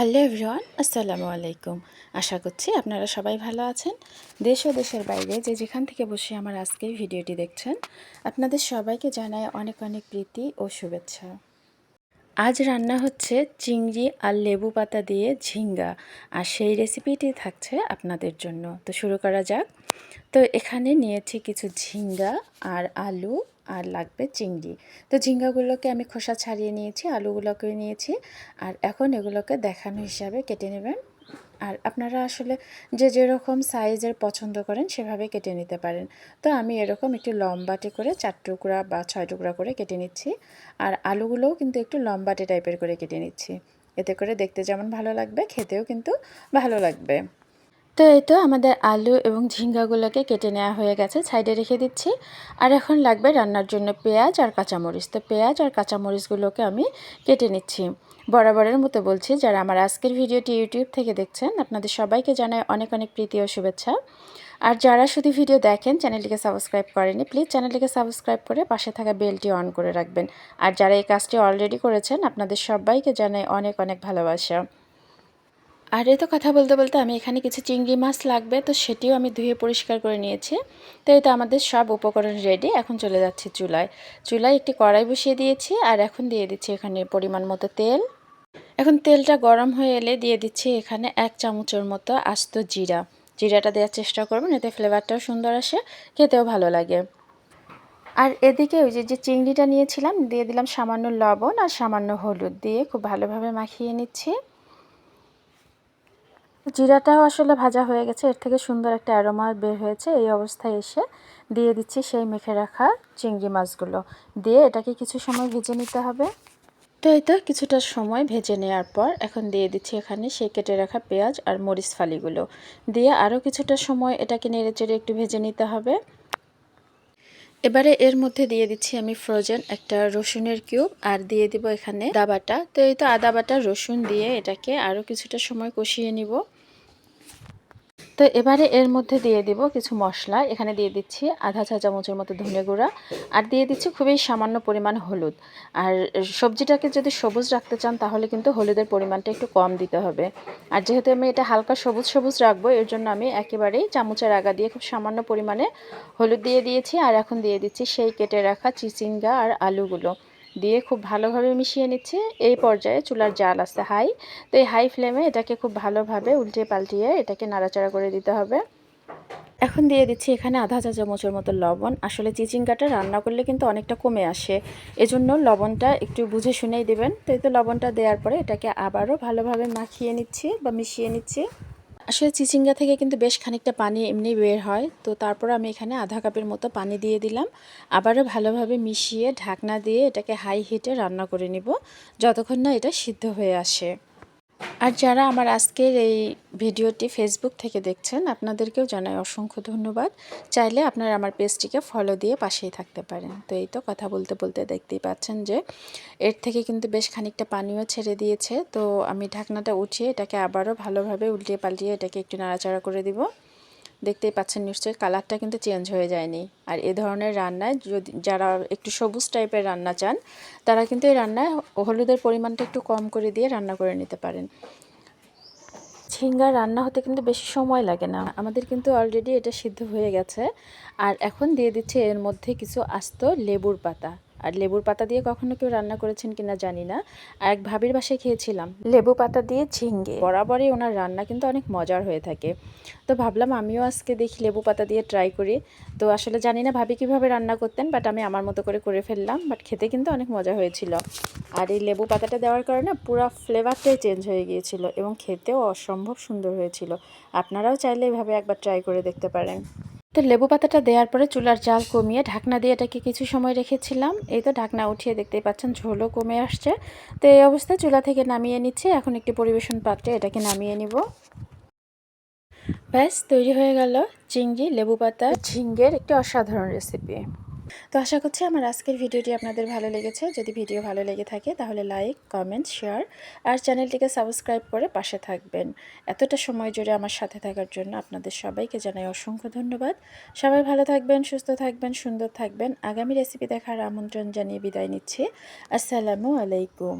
Hello everyone, আসসালামু আলাইকুম। আশা করছি আপনারা সবাই ভালো আছেন। দেশ ও দেশের বাইরে যে যেখান থেকে বসে আমার আজকে ভিডিওটি দেখছেন, আপনাদের সবাইকে জানায় অনেক অনেক প্রীতি ও শুভেচ্ছা। আজ রান্না হচ্ছে চিংড়ি আর লেবু পাতা দিয়ে ঝিঙ্গা, আর সেই রেসিপিটি থাকছে আপনাদের জন্য। তো শুরু করা যাক। তো এখানে নিয়েছি কিছু ঝিঙ্গা আর আলু আর লাগবে চিংড়ি। তো ঝিঙ্গাগুলোকে আমি খোসা ছাড়িয়ে নিয়েছি আলুগুলোকে নিয়েছি, আর এখন এগুলোকে দেখানো হিসাবে কেটে নেবেন। আর আপনারা আসলে যে যেরকম সাইজের পছন্দ করেন সেভাবে কেটে নিতে পারেন। তো আমি এরকম একটু লম্বাটে করে চার টুকরা বা ছয় টুকরা করে কেটে নিচ্ছি। আর আলুগুলোও কিন্তু একটু লম্বাটে টাইপের করে কেটে নিচ্ছি। এতে করে দেখতে যেমন ভালো লাগবে, খেতেও কিন্তু ভালো লাগবে। তো এই তো আমাদের আলু এবং ঝিঙ্গাগুলোকে কেটে নেওয়া হয়ে গেছে, সাইডে রেখে দিচ্ছি। আর এখন লাগবে রান্নার জন্য পেঁয়াজ আর কাঁচামরিচ। তো পেঁয়াজ আর কাঁচামরিচগুলোকে আমি কেটে নিচ্ছি। বরাবরের মতো বলছি, যারা আমার আজকের ভিডিওটি ইউটিউব থেকে দেখছেন, আপনাদের সবাইকে জানায় অনেক অনেক প্রীতি ও শুভেচ্ছা। আর যারা শুধু ভিডিও দেখেন, চ্যানেলটিকে সাবস্ক্রাইব করেনি প্লিজ চ্যানেলটিকে সাবস্ক্রাইব করে পাশে থাকা বেলটি অন করে রাখবেন। আর যারা এই কাজটি অলরেডি করেছেন, আপনাদের সবাইকে জানায় অনেক অনেক ভালোবাসা। আর এই তো কথা বলতে বলতে আমি এখানে কিছু চিংড়ি মাছ লাগবে, তো সেটিও আমি ধুয়ে পরিষ্কার করে নিয়েছি। তো এই তো আমাদের সব উপকরণ রেডি এখন চলে যাচ্ছে চুলায়। চুলায় একটি কড়াই বসিয়ে দিয়েছি আর এখন দিয়ে দিচ্ছি এখানে পরিমাণ মতো তেল। এখন তেলটা গরম হয়ে এলে দিয়ে দিচ্ছি এখানে এক চামচের মতো আস্ত জিরা। জিরাটা দেওয়ার চেষ্টা করবেন, এতে ফ্লেভারটাও সুন্দর আসে, খেতেও ভালো লাগে। আর এদিকে ওই যে যে চিংড়িটা নিয়েছিলাম, দিয়ে দিলাম সামান্য লবণ আর সামান্য হলুদ দিয়ে খুব ভালোভাবে মাখিয়ে নিচ্ছি। জিরাটাও আসলে ভাজা হয়ে গেছে। এর থেকে সুন্দর একটা অ্যারোমা বের হয়েছে। এই অবস্থায় এসে দিয়ে দিচ্ছি সেই মেখে রাখা চিংড়ি মাছগুলো। দিয়ে এটাকে কিছু সময় ভেজে নিতে হবে। তো এই তো কিছুটা সময় ভেজে নেওয়ার পর এখন দিয়ে দিচ্ছি এখানে সেই কেটে রাখা পেঁয়াজ আর মরিচ ফালিগুলো। দিয়ে আরও কিছুটা সময় এটাকে নেড়ে চেড়ে একটু ভেজে নিতে হবে। এবারে এর মধ্যে দিয়ে দিচ্ছি আমি ফ্রোজেন একটা রসুনের কিউব আর দিয়ে দিব এখানে আদা বাটা। তো এই তো আদা বাটা রসুন দিয়ে এটাকে আরও কিছুটা সময় কষিয়ে নিব। তো এবারে এর মধ্যে দিয়ে দিব কিছু মশলা। এখানে দিয়ে দিচ্ছি আধা চা চামচের মতো ধনে গুঁড়া আর দিয়ে দিচ্ছি খুবই সামান্য পরিমাণ হলুদ। আর সবজিটাকে যদি সবুজ রাখতে চান তাহলে কিন্তু হলুদের পরিমাণটা একটু কম দিতে হবে। আর যেহেতু আমি এটা হালকা সবুজ সবুজ রাখব, এর জন্য আমি একেবারেই চামচের আগা দিয়ে খুব সামান্য পরিমাণে হলুদ দিয়ে দিয়েছি। আর এখন দিয়ে দিচ্ছি সেই কেটে রাখা চিচিঙ্গা আর আলুগুলো। দিয়ে খুব ভালোভাবে মিশিয়ে নিচ্ছি। এই পর্যায়ে চুলার জাল আছে হাই। তো এই হাই ফ্লেমে এটাকে খুব ভালোভাবে উল্টে পাল্টিয়ে এটাকে নাড়াচাড়া করে দিতে হবে। এখন দিয়ে দিচ্ছি এখানে আধা চা চামচের মতো লবণ। আসলে চিচিঙ্গাটা রান্না করলে কিন্তু অনেকটা কমে আসে। এজন্য লবণটা একটু বুঝে শুনেই দেবেন। তো এই তো লবণটা দেওয়ার পরে এটাকে আবারও ভালোভাবে মাখিয়ে নিচ্ছি বা মিশিয়ে নিচ্ছি। আসলে চিচিঙ্গা থেকে কিন্তু বেশ খানিকটা পানি এমনি বের হয়। তো তারপর আমি এখানে আধা কাপের মতো পানি দিয়ে দিলাম। আবারও ভালোভাবে মিশিয়ে ঢাকনা দিয়ে এটাকে হাই হিটে রান্না করে নিব, যতক্ষণ না এটা সিদ্ধ হয়ে আসে। আর যারা আমার আজকের এই ভিডিওটি ফেসবুক থেকে দেখছেন, আপনাদেরকেও জানাই অসংখ্য ধন্যবাদ। চাইলে আপনারা আমার পেজটিকে ফলো দিয়ে পাশেই থাকতে পারেন। তো এই তো কথা বলতে বলতে দেখতেই পাচ্ছেন যে, এর থেকে কিন্তু বেশ খানিকটা পানিও ছেড়ে দিয়েছে। তো আমি ঢাকনাটা উঠিয়ে এটাকে আবারও ভালোভাবে উল্টিয়ে পাল্টিয়ে এটাকে একটু নাড়াচাড়া করে দিব। দেখতেই পাচ্ছেন নিশ্চয়ই কালারটা কিন্তু চেঞ্জ হয়ে যায়নি। আর এ ধরনের রান্নায় যদি যারা একটু সবুজ টাইপের রান্না চান, তারা কিন্তু এই রান্নায় হলুদের পরিমাণটা একটু কম করে দিয়ে রান্না করে নিতে পারেন। ঝিঙ্গা রান্না হতে কিন্তু বেশি সময় লাগে না। আমাদের কিন্তু অলরেডি এটা সিদ্ধ হয়ে গেছে। আর এখন দিয়ে দিচ্ছে এর মধ্যে কিছু আস্ত লেবুর পাতা। আর লেবুর পাতা দিয়ে কখনো কেউ রান্না করেছেন কিনা জানি না। আর এক ভাবির বাসায় খেয়েছিলাম। লেবু পাতা দিয়ে ঝিঙ্গে। বরাবরই ওনার রান্না কিন্তু অনেক মজার হয়ে থাকে। তো ভাবলাম আমিও আজকে দেখি লেবু পাতা দিয়ে ট্রাই করি। তো আসলে জানি না ভাবি কীভাবে রান্না করতেন বাট আমি আমার মতো করে করে ফেললাম বাট খেতে কিন্তু অনেক মজা হয়েছিল। আর এই লেবু পাতাটা দেওয়ার কারণে পুরো ফ্লেভারটাই চেঞ্জ হয়ে গিয়েছিল এবং খেতেও অসম্ভব সুন্দর হয়েছিল। আপনারাও চাইলে এভাবে একবার ট্রাই করে দেখতে পারেন। তো লেবু পাতাটা দেওয়ার পরে চুলার জাল কমিয়ে ঢাকনা দিয়ে এটাকে কিছু সময় রেখেছিলাম। এই তো ঢাকনা উঠিয়ে দেখতেই পাচ্ছেন ঝোলও কমে আসছে। তো এই অবস্থায় চুলা থেকে নামিয়ে নিচ্ছে। এখন একটি পরিবেশন পাত্রে এটাকে নামিয়ে নিব। ব্যাস, তৈরি হয়ে গেল চিংড়ি, লেবু পাতা, ঝিঙ্গের একটি অসাধারণ রেসিপি তো আশা করছি আমার আজকের ভিডিওটি আপনাদের ভালো লেগেছে। যদি ভিডিও ভালো লেগে থাকে তাহলে লাইক কমেন্ট শেয়ার আর চ্যানেলটিকে সাবস্ক্রাইব করে পাশে থাকবেন। এতটা সময় জুড়ে আমার সাথে থাকার জন্য আপনাদের সবাইকে জানাই অসংখ্য ধন্যবাদ। সবাই ভালো থাকবেন, সুস্থ থাকবেন, সুন্দর থাকবেন। আগামী রেসিপি দেখার আমন্ত্রণ জানিয়ে বিদায় নিচ্ছি। আসসালামু আলাইকুম।